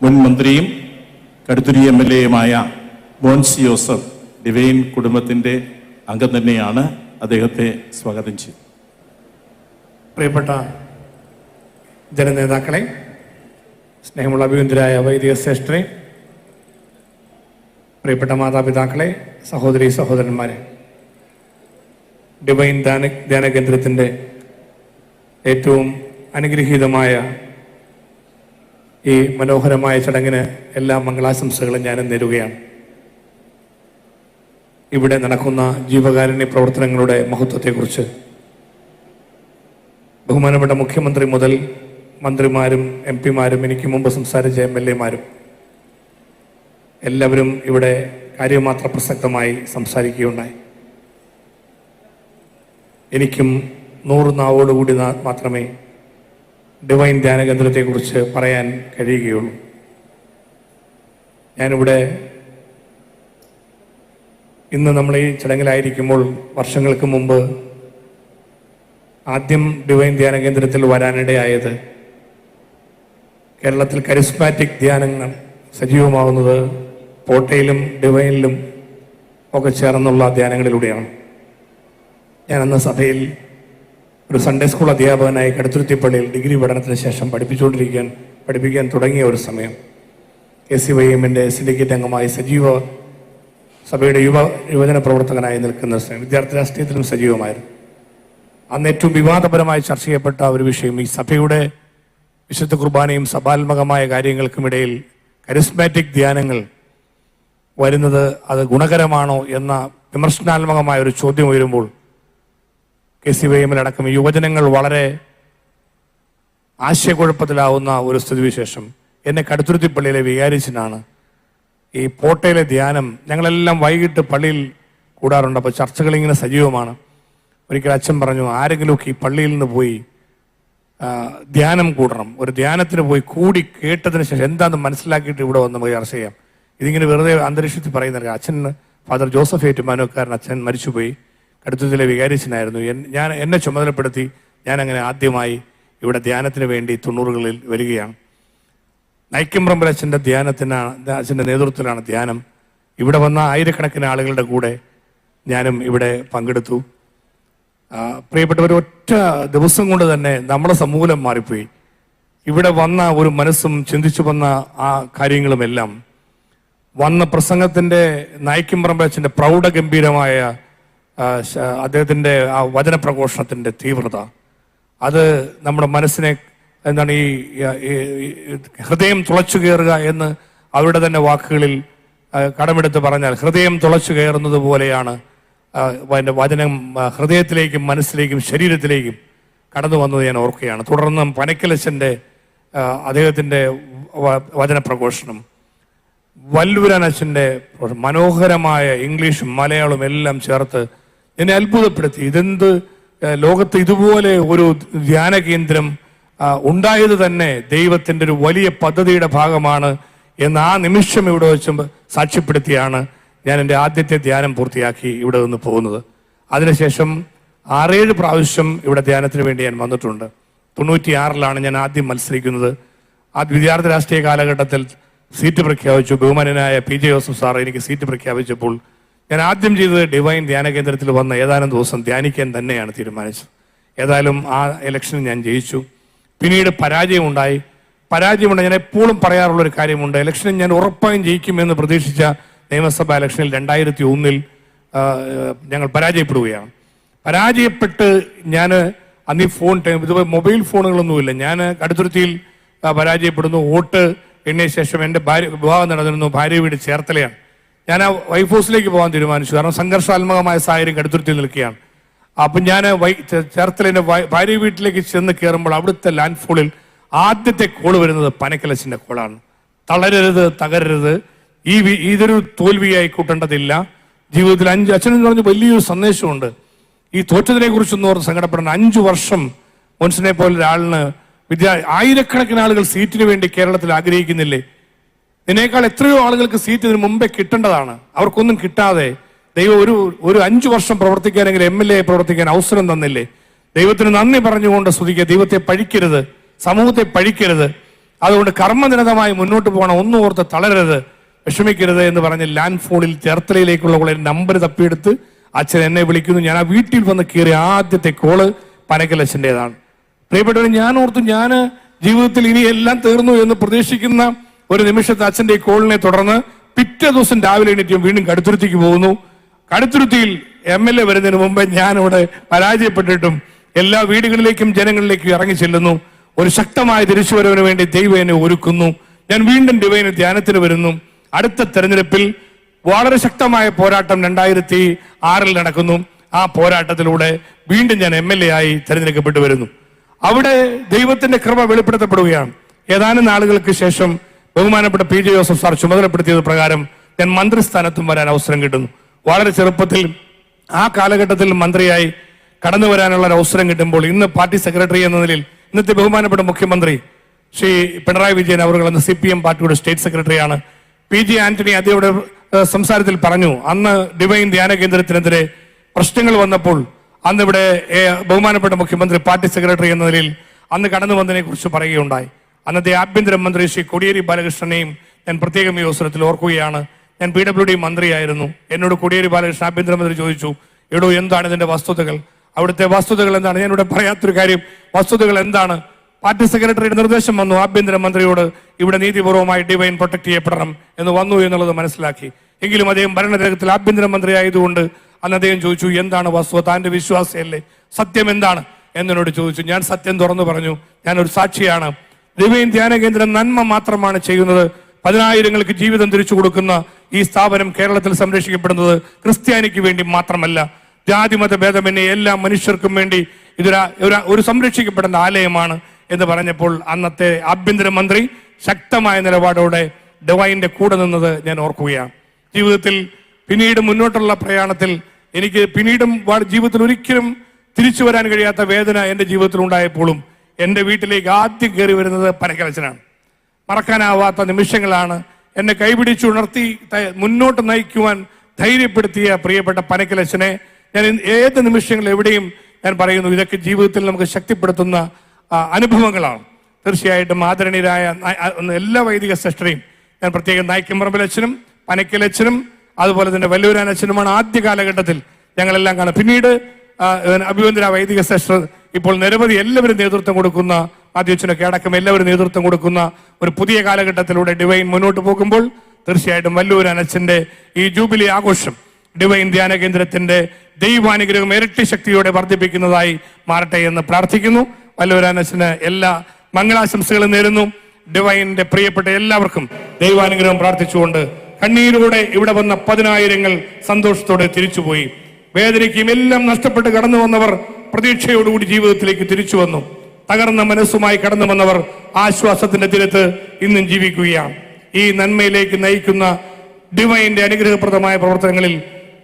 മുൻ മന്ത്രിയും കടുത്തുരി M L എയുമായ ബോൺസ് ജോസഫ് ഡിവൈൻ കുടുംബത്തിന്റെ അംഗം തന്നെയാണ് അദ്ദേഹത്തെ സ്വാഗതം ചെയ്തു. പ്രിയപ്പെട്ട ജനനേതാക്കളെ സ്നേഹമുള്ള അഭിനന്ദരായ വൈദിക ശ്രേഷ്ഠരെ പ്രിയപ്പെട്ട മാതാപിതാക്കളെ സഹോദരി സഹോദരന്മാരെ ഡിവൈൻ ധ്യാന ധ്യാന കേന്ദ്രത്തിന്റെ ഏറ്റവും അനുഗ്രഹീതമായ ഈ മനോഹരമായ ചടങ്ങിന് എല്ലാ മംഗളാശംസകളും ഞാൻ നേരുകയാണ്. ഇവിടെ നടക്കുന്ന ജീവകാരുണ്യ പ്രവർത്തനങ്ങളുടെ മഹത്വത്തെക്കുറിച്ച് ബഹുമാനപ്പെട്ട മുഖ്യമന്ത്രി മുതൽ മന്ത്രിമാരും എം പിമാരും എനിക്ക് മുമ്പ് സംസാരിച്ച എം എൽ എമാരും എല്ലാവരും ഇവിടെ കാര്യമാത്ര പ്രസക്തമായി സംസാരിക്കുകയുണ്ടായി. എനിക്കും നൂറ് നാവോടുകൂടി മാത്രമേ ഡിവൈൻ ധ്യാന കേന്ദ്രത്തെക്കുറിച്ച് പറയാൻ കഴിയുകയുള്ളൂ. ഞാനിവിടെ ഇന്ന് നമ്മൾ ഈ ചടങ്ങിലായിരിക്കുമ്പോൾ വർഷങ്ങൾക്ക് മുമ്പ് ആദ്യം ഡിവൈൻ ധ്യാന കേന്ദ്രത്തിൽ വരാനിടയായത് കേരളത്തിൽ കരിസ്മാറ്റിക് ധ്യാനങ്ങൾ സജീവമാകുന്നത് പോട്ടയിലും ഡിവൈനിലും ഒക്കെ ചേർന്നുള്ള ധ്യാനങ്ങളിലൂടെയാണ്. ഞാൻ അന്ന് സഭയിൽ ഒരു സൺഡേ സ്കൂൾ അധ്യാപകനായി കടുത്തുരുത്തിപ്പള്ളിയിൽ ഡിഗ്രി പഠനത്തിന് ശേഷം പഠിപ്പിച്ചുകൊണ്ടിരിക്കാൻ പഠിപ്പിക്കാൻ തുടങ്ങിയ ഒരു സമയം. എ സി വൈ എമ്മിന്റെ സിൻഡിക്കേറ്റ് അംഗമായി സജീവ സഭയുടെ യുവ യുവജന പ്രവർത്തകനായി നിൽക്കുന്ന സമയം വിദ്യാർത്ഥി രാഷ്ട്രീയത്തിലും സജീവമായിരുന്നു. അന്ന് ഏറ്റവും വിവാദപരമായി ചർച്ച ചെയ്യപ്പെട്ട ഒരു വിഷയം ഈ സഭയുടെ വിശുദ്ധ കുർബാനയും സഭാത്മകമായ കാര്യങ്ങൾക്കുമിടയിൽ കരിസ്മാറ്റിക് ധ്യാനങ്ങൾ വരുന്നത് അത് ഗുണകരമാണോ എന്ന വിമർശനാത്മകമായ ഒരു ചോദ്യം ഉയരുമ്പോൾ കെ സി വൈ എമ്മിലടക്കം യുവജനങ്ങൾ വളരെ ആശയക്കുഴപ്പത്തിലാവുന്ന ഒരു സ്ഥിതിവിശേഷം. എന്നെ കടുത്തുരുത്തി പള്ളിയിലെ വികാരിച്ചനാണ് ഈ പോട്ടയിലെ ധ്യാനം. ഞങ്ങളെല്ലാം വൈകിട്ട് പള്ളിയിൽ കൂടാറുണ്ട്. അപ്പോൾ ചർച്ചകൾ ഇങ്ങനെ സജീവമാണ്. ഒരിക്കൽ അച്ഛൻ പറഞ്ഞു ആരെങ്കിലുമൊക്കെ ഈ പള്ളിയിൽ നിന്ന് പോയി ധ്യാനം കൂടണം. ഒരു ധ്യാനത്തിന് പോയി കൂടി കേട്ടതിന് ശേഷം എന്താണെന്ന് മനസ്സിലാക്കിയിട്ട് ഇവിടെ വന്ന് പോയി ചർച്ച ചെയ്യാം. ഇതിങ്ങനെ വെറുതെ അന്തരീക്ഷത്തിൽ പറയുന്നില്ല അച്ഛൻ ഫാദർ ജോസഫ് ഏറ്റുമാനോക്കാരൻ അച്ഛൻ മരിച്ചുപോയി. കടുത്തതിലെ വികാരിച്ചനായിരുന്നു. ഞാൻ എന്നെ ചുമതലപ്പെടുത്തി ഞാൻ അങ്ങനെ ആദ്യമായി ഇവിടെ ധ്യാനത്തിന് വേണ്ടി തൊണ്ണൂറുകളിൽ വരികയാണ്. നൈക്കമ്പ്രമ്പൽ അച്ഛന്റെ ധ്യാനത്തിനാണ് അച്ഛന്റെ നേതൃത്വത്തിലാണ് ധ്യാനം. ഇവിടെ വന്ന ആയിരക്കണക്കിന് ആളുകളുടെ കൂടെ ഞാനും ഇവിടെ പങ്കെടുത്തു. പ്രിയപ്പെട്ടവർ ഒറ്റ ദിവസം കൊണ്ട് തന്നെ നമ്മുടെ സമൂലം മാറിപ്പോയി. ഇവിടെ വന്ന ഒരു മനസ്സും ചിന്തിച്ചു വന്ന ആ കാര്യങ്ങളുമെല്ലാം വന്ന പ്രസംഗത്തിന്റെ നായിക്കുംപറമ്പച്ചന്റെ പ്രൗഢഗംഭീരമായ ശ- ആ വചനപ്രഘോഷണത്തിന്റെ തീവ്രത. അത് നമ്മുടെ മനസ്സിനെ എന്താണ് ഈ ഹൃദയം തുളച്ചു കയറുക എന്ന് അവരുടെ തന്നെ വാക്കുകളിൽ കടമെടുത്ത് പറഞ്ഞാൽ ഹൃദയം തുളച്ചു കയറുന്നത് പോലെയാണ് അതിന്റെ വചനം ഹൃദയത്തിലേക്കും മനസ്സിലേക്കും ശരീരത്തിലേക്കും കടന്നു വന്നത് ഞാൻ ഓർക്കുകയാണ്. തുടർന്ന് പനക്കലശന്റെ അദ്ദേഹത്തിന്റെ അദ്ദേഹത്തിന്റെ വല്ലൂരനച്ഛന്റെ മനോഹരമായ ഇംഗ്ലീഷും മലയാളവും എല്ലാം ചേർത്ത് എന്നെ അത്ഭുതപ്പെടുത്തി. ഇതെന്ത് ലോകത്ത് ഇതുപോലെ ഒരു ധ്യാന കേന്ദ്രം ഉണ്ടായത് തന്നെ ദൈവത്തിന്റെ ഒരു വലിയ പദ്ധതിയുടെ ഭാഗമാണ് എന്ന് ആ നിമിഷം ഇവിടെ വെച്ച് സാക്ഷ്യപ്പെടുത്തിയാണ് ഞാൻ എന്റെ ആദ്യത്തെ ധ്യാനം പൂർത്തിയാക്കി ഇവിടെ നിന്ന് പോകുന്നത്. അതിനുശേഷം ആറേഴ് പ്രാവശ്യം ഇവിടെ ധ്യാനത്തിന് വേണ്ടി ഞാൻ വന്നിട്ടുണ്ട്. തൊണ്ണൂറ്റിയാറിലാണ് ഞാൻ ആദ്യം മത്സരിക്കുന്നത്. ആ വിദ്യാർത്ഥി രാഷ്ട്രീയ കാലഘട്ടത്തിൽ സീറ്റ് പ്രഖ്യാപിച്ചു. ബഹുമാനനായ പി ജെ ജോസഫ് സാർ എനിക്ക് സീറ്റ് പ്രഖ്യാപിച്ചപ്പോൾ ഞാൻ ആദ്യം ചെയ്തത് ഡിവൈൻ ധ്യാന കേന്ദ്രത്തിൽ വന്ന ഏതാനും ദിവസം ധ്യാനിക്കാൻ തന്നെയാണ് തീരുമാനിച്ചത്. ഏതായാലും ആ ഇലക്ഷൻ ഞാൻ ജയിച്ചു. പിന്നീട് പരാജയമുണ്ടായി പരാജയമുണ്ട് ഞാൻ എപ്പോഴും പറയാറുള്ള ഒരു കാര്യമുണ്ട്. ഇലക്ഷനിൽ ഞാൻ ഉറപ്പായും ജയിക്കുമെന്ന് പ്രതീക്ഷിച്ച നിയമസഭാ ഇലക്ഷനിൽ രണ്ടായിരത്തി ഒന്നിൽ ഞങ്ങൾ പരാജയപ്പെടുകയാണ്. പരാജയപ്പെട്ട് ഞാൻ അന്ന് ഈ ഫോൺ ഇതുപോലെ മൊബൈൽ ഫോണുകളൊന്നുമില്ല ഞാൻ കടുത്തുരുത്തിയിൽ പരാജയപ്പെടുന്നു. വോട്ട് എണ്ണിയ ശേഷം എന്റെ ഭാര്യ വിവാഹം നടന്നിരുന്നു. ഭാര്യ വീട് ചേർത്തലയാണ്. ഞാൻ ആ വൈഫ് ഹൗസിലേക്ക് പോകാൻ തീരുമാനിച്ചു. കാരണം സംഘർഷാത്മകമായ സാഹചര്യം കടുത്തുരുത്തി നിൽക്കുകയാണ്. അപ്പം ഞാൻ വൈ ചേർത്തലിന്റെ ഭാര്യ വീട്ടിലേക്ക് ചെന്ന് കയറുമ്പോൾ അവിടുത്തെ ലാൻഡ് ഫോളിൽ ആദ്യത്തെ കോൾ വരുന്നത് പനക്കലച്ചിന്റെ കോളാണ് തളരരുത് തകരരുത്. ഈ ഇതൊരു തോൽവിയായി കൂട്ടേണ്ടതില്ല. ജീവിതത്തിൽ അഞ്ച് അച്ഛനെന്ന് പറഞ്ഞ വലിയൊരു സന്ദേശമുണ്ട്. ഈ തോറ്റതിനെ കുറിച്ചൊന്നും ഓർത്ത് സങ്കടപ്പെടണം അഞ്ചു വർഷം മുൻസിനെ പോലെ ഒരാളിന് വിദ്യാ ആയിരക്കണക്കിന് ആളുകൾ സീറ്റിന് വേണ്ടി കേരളത്തിൽ ആഗ്രഹിക്കുന്നില്ലേ? ഇതിനേക്കാൾ എത്രയോ ആളുകൾക്ക് സീറ്റ് ഇതിന് മുമ്പേ കിട്ടേണ്ടതാണ്. അവർക്കൊന്നും കിട്ടാതെ ദൈവം ഒരു ഒരു അഞ്ചു വർഷം പ്രവർത്തിക്കാനെങ്കിൽ എം എൽ എ പ്രവർത്തിക്കാൻ അവസരം തന്നില്ലേ? ദൈവത്തിന് നന്ദി പറഞ്ഞുകൊണ്ട് സ്തുതിക്കുക. ദൈവത്തെ പഴിക്കരുത്. സമൂഹത്തെ പഴിക്കരുത്. അതുകൊണ്ട് കർമ്മനിരതമായി മുന്നോട്ട് പോകണം. ഒന്നും ഓർത്ത് തളരരുത്. വിഷമിക്കരുത് എന്ന് പറഞ്ഞ് ലാൻഡ് ഫോണിൽ ചേർത്തലയിലേക്കുള്ള ഒരു നമ്പർ തപ്പിയെടുത്ത് അച്ഛൻ എന്നെ വിളിക്കുന്നു. ഞാൻ ആ വീട്ടിൽ വന്ന് കയറിയ ആദ്യത്തെ കോൾ പനക്കലച്ഛന്റെതാണ് പ്രിയപ്പെട്ടവർ ഞാൻ ഓർത്തു ഞാൻ ജീവിതത്തിൽ ഇനി എല്ലാം തീർന്നു എന്ന് പ്രതീക്ഷിക്കുന്ന ഒരു നിമിഷത്തെ അച്ഛന്റെ ഈ കോളിനെ തുടർന്ന് പിറ്റേ ദിവസം രാവിലെ എണീറ്റും വീണ്ടും കടുത്തുരുത്തിക്ക് പോകുന്നു. കടുത്തുരുത്തിയിൽ എം എൽ എ വരുന്നതിന് മുമ്പ് ഞാനിവിടെ പരാജയപ്പെട്ടിട്ടും എല്ലാ വീടുകളിലേക്കും ജനങ്ങളിലേക്കും ഇറങ്ങി ചെല്ലുന്നു. ഒരു ശക്തമായ തിരിച്ചുവരവിന് വേണ്ടി ദൈവേനെ ഒരുക്കുന്നു. ഞാൻ വീണ്ടും ഡിവൈന് ധ്യാനത്തിന് വരുന്നു. അടുത്ത തെരഞ്ഞെടുപ്പിൽ വളരെ ശക്തമായ പോരാട്ടം രണ്ടായിരത്തി ആറിൽ നടക്കുന്നു. ആ പോരാട്ടത്തിലൂടെ വീണ്ടും ഞാൻ എം എൽ എ ആയി തിരഞ്ഞെടുക്കപ്പെട്ടു വരുന്നു. അവിടെ ദൈവത്തിന്റെ കൃപ വെളിപ്പെടുത്തപ്പെടുകയാണ്. ഏതാനും നാളുകൾക്ക് ശേഷം ബഹുമാനപ്പെട്ട പി ജെ ജോസഫ് സാർ ചുമതലപ്പെടുത്തിയത് പ്രകാരം ഞാൻ മന്ത്രിസ്ഥാനത്തും വരാൻ അവസരം കിട്ടുന്നു. വളരെ ചെറുപ്പത്തിൽ ആ കാലഘട്ടത്തിൽ മന്ത്രിയായി കടന്നു വരാനുള്ള അവസരം കിട്ടുമ്പോൾ ഇന്ന് പാർട്ടി സെക്രട്ടറി എന്ന നിലയിൽ ഇന്നത്തെ ബഹുമാനപ്പെട്ട മുഖ്യമന്ത്രി ശ്രീ പിണറായി വിജയൻ അവർ എന്ന സി പി എം പാർട്ടിയുടെ സ്റ്റേറ്റ് സെക്രട്ടറിയാണ്. പി ജി ആന്റണി അദ്ദേഹയുടെ സംസാരത്തിൽ പറഞ്ഞു അന്ന് ഡിവൈൻ ധ്യാന കേന്ദ്രത്തിനെതിരെ പ്രശ്നങ്ങൾ വന്നപ്പോൾ അന്ന് ഇവിടെ ബഹുമാനപ്പെട്ട മുഖ്യമന്ത്രി പാർട്ടി സെക്രട്ടറി എന്ന നിലയിൽ അന്ന് കടന്നു വന്നതിനെ കുറിച്ച് പറയുകയുണ്ടായി. അന്നത്തെ ആഭ്യന്തരമന്ത്രി ശ്രീ കോടിയേരി ബാലകൃഷ്ണനെയും ഞാൻ പ്രത്യേകം ഈ അവസരത്തിൽ ഓർക്കുകയാണ്. ഞാൻ പി ഡബ്ല്യു ഡി മന്ത്രിയായിരുന്നു. എന്നോട് കോടിയേരി ബാലകൃഷ്ണൻ ആഭ്യന്തരമന്ത്രി ചോദിച്ചു എടോ എന്താണ് ഇതിന്റെ വസ്തുതകൾ? അവിടുത്തെ വസ്തുതകൾ എന്താണ്? ഞാൻ ഇവിടെ പറയാത്തൊരു കാര്യം വസ്തുതകൾ എന്താണ്? പാർട്ടി സെക്രട്ടറിയുടെ നിർദ്ദേശം വന്നു ആഭ്യന്തരമന്ത്രിയോട് ഇവിടെ നീതിപൂർവമായി ഡിവൈൻ പ്രൊട്ടക്ട് ചെയ്യപ്പെടണം എന്ന് വന്നു എന്നുള്ളത് മനസ്സിലാക്കി. എങ്കിലും അദ്ദേഹം ഭരണരംഗത്തിൽ ആഭ്യന്തരമന്ത്രി ആയതുകൊണ്ട് അന്ന് അദ്ദേഹം ചോദിച്ചു എന്താണ് വസ്തുത? താന്റെ വിശ്വാസയല്ലേ സത്യം എന്താണ്? എന്നോട് ചോദിച്ചു. ഞാൻ സത്യം തുറന്നു പറഞ്ഞു ഞാനൊരു സാക്ഷിയാണ്. ഡിവൈൻ ധ്യാന കേന്ദ്രം നന്മ മാത്രമാണ് ചെയ്യുന്നത്. പതിനായിരങ്ങൾക്ക് ജീവിതം തിരിച്ചു കൊടുക്കുന്ന ഈ സ്ഥാപനം കേരളത്തിൽ സംരക്ഷിക്കപ്പെടുന്നത് ക്രിസ്ത്യാനിക്ക് വേണ്ടി മാത്രമല്ല. ജാതിമത ഭേദമന്യേ എല്ലാ മനുഷ്യർക്കും വേണ്ടി ഇതൊരു ഒരു സംരക്ഷിക്കപ്പെടേണ്ട ആലയമാണ് എന്ന് പറഞ്ഞപ്പോൾ അന്നത്തെ ആഭ്യന്തരമന്ത്രി ശക്തമായ നിലപാടോടെ ഡിവൈന്റെ കൂടെ നിന്നത് ഞാൻ ഓർക്കുകയാണ്. ജീവിതത്തിൽ പിന്നീട് മുന്നോട്ടുള്ള പ്രയാണത്തിൽ എനിക്ക് പിന്നീടും ജീവിതത്തിൽ ഒരിക്കലും തിരിച്ചു വരാൻ കഴിയാത്ത വേദന എന്റെ ജീവിതത്തിൽ ഉണ്ടായപ്പോഴും എന്റെ വീട്ടിലേക്ക് ആദ്യം കയറി വരുന്നത് പനക്കലച്ചനാണ് മറക്കാനാവാത്ത നിമിഷങ്ങളാണ് എന്നെ കൈപിടിച്ചുണർത്തി മുന്നോട്ട് നയിക്കുവാൻ ധൈര്യപ്പെടുത്തിയ പ്രിയപ്പെട്ട പനക്കലച്ചനെ ഞാൻ ഏത് നിമിഷങ്ങൾ എവിടെയും ഞാൻ പറയുന്നു ഇതൊക്കെ ജീവിതത്തിൽ നമുക്ക് ശക്തിപ്പെടുത്തുന്ന അനുഭവങ്ങളാണ്. തീർച്ചയായിട്ടും ആദരണീയരായ എല്ലാ വൈദിക ശ്രേഷ്ഠരെയും ഞാൻ പ്രത്യേകം നായ്ക്കമ്പറമ്പിലച്ഛനും പനക്കലച്ഛനും അതുപോലെ തന്നെ വല്ലൂരാനച്ഛനുമാണ് ആദ്യ കാലഘട്ടത്തിൽ ഞങ്ങളെല്ലാം കാണും പിന്നീട് അഭിവന്ദന വൈദിക ശ്രേഷ്ഠ ഇപ്പോൾ നിരവധി എല്ലാവരും നേതൃത്വം കൊടുക്കുന്ന ആദ്യച്ഛനൊക്കെ അടക്കം എല്ലാവരും നേതൃത്വം കൊടുക്കുന്ന ഒരു പുതിയ കാലഘട്ടത്തിലൂടെ ഡിവൈൻ മുന്നോട്ട് പോകുമ്പോൾ തീർച്ചയായിട്ടും വല്ലൂർ അനച്ചന്റെ ഈ ജൂബിലി ആഘോഷം ഡിവൈൻ ധ്യാന കേന്ദ്രത്തിന്റെ ദൈവാനുഗ്രഹം ഇരട്ടി ശക്തിയോടെ വർദ്ധിപ്പിക്കുന്നതായി മാറട്ടെ എന്ന് പ്രാർത്ഥിക്കുന്നു. വല്ലൂർ അനച്ചന് എല്ലാ മംഗളാശംസകളും നേരുന്നു. ഡിവൈനിന്റെ പ്രിയപ്പെട്ട എല്ലാവർക്കും ദൈവാനുഗ്രഹം പ്രാർത്ഥിച്ചുകൊണ്ട് കണ്ണീരോടെ ഇവിടെ വന്ന പതിനായിരങ്ങൾ സന്തോഷത്തോടെ തിരിച്ചുപോയി. വേദനയ്ക്കും എല്ലാം നഷ്ടപ്പെട്ട് കടന്നു വന്നവർ പ്രതീക്ഷയോടുകൂടി ജീവിതത്തിലേക്ക് തിരിച്ചു വന്നു. തകർന്ന മനസ്സുമായി കടന്നു വന്നവർ ആശ്വാസത്തിന്റെ തിരത്ത് ഇന്നും ജീവിക്കുകയാണ്. ഈ നന്മയിലേക്ക് നയിക്കുന്ന ഡിവൈന്റെ അനുഗ്രഹപ്രദമായ പ്രവർത്തനങ്ങളിൽ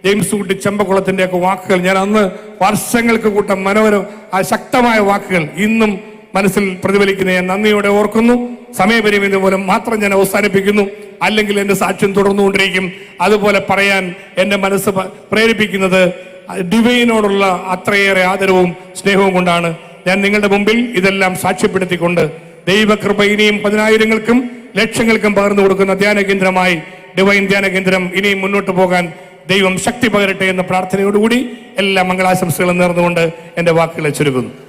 ജെയിംസ് കുട്ടി ചെമ്പക്കുളത്തിന്റെ ഒക്കെ വാക്കുകൾ. ഞാൻ അന്ന് വർഷങ്ങൾക്ക് കൂട്ടം മനോഹരം ശക്തമായ വാക്കുകൾ ഇന്നും മനസ്സിൽ പ്രതിഫലിക്കുന്ന ഞാൻ നന്ദിയോടെ ഓർക്കുന്നു. സമയപരിമിതി മൂലം മാത്രം ഞാൻ അവസാനിപ്പിക്കുന്നു. അല്ലെങ്കിൽ എന്റെ സാക്ഷ്യം തുടർന്നുകൊണ്ടിരിക്കും. അതുപോലെ പറയാൻ എന്റെ മനസ്സ് പ്രേരിപ്പിക്കുന്നത് ഡിവൈനോടുള്ള അത്രയേറെ ആദരവും സ്നേഹവും കൊണ്ടാണ്. ഞാൻ നിങ്ങളുടെ മുമ്പിൽ ഇതെല്ലാം സാക്ഷ്യപ്പെടുത്തിക്കൊണ്ട് ദൈവകൃപ ഇനിയും പതിനായിരങ്ങൾക്കും ലക്ഷങ്ങൾക്കും പകർന്നു കൊടുക്കുന്ന ധ്യാന കേന്ദ്രമായി ഡിവൈൻ ധ്യാന കേന്ദ്രം ഇനിയും മുന്നോട്ട് പോകാൻ ദൈവം ശക്തി പകരട്ടെ എന്ന പ്രാർത്ഥനയോടുകൂടി എല്ലാ മംഗളാശംസകളും നേർന്നുകൊണ്ട് എന്റെ വാക്കുകളെ ചുരുക്കുന്നു.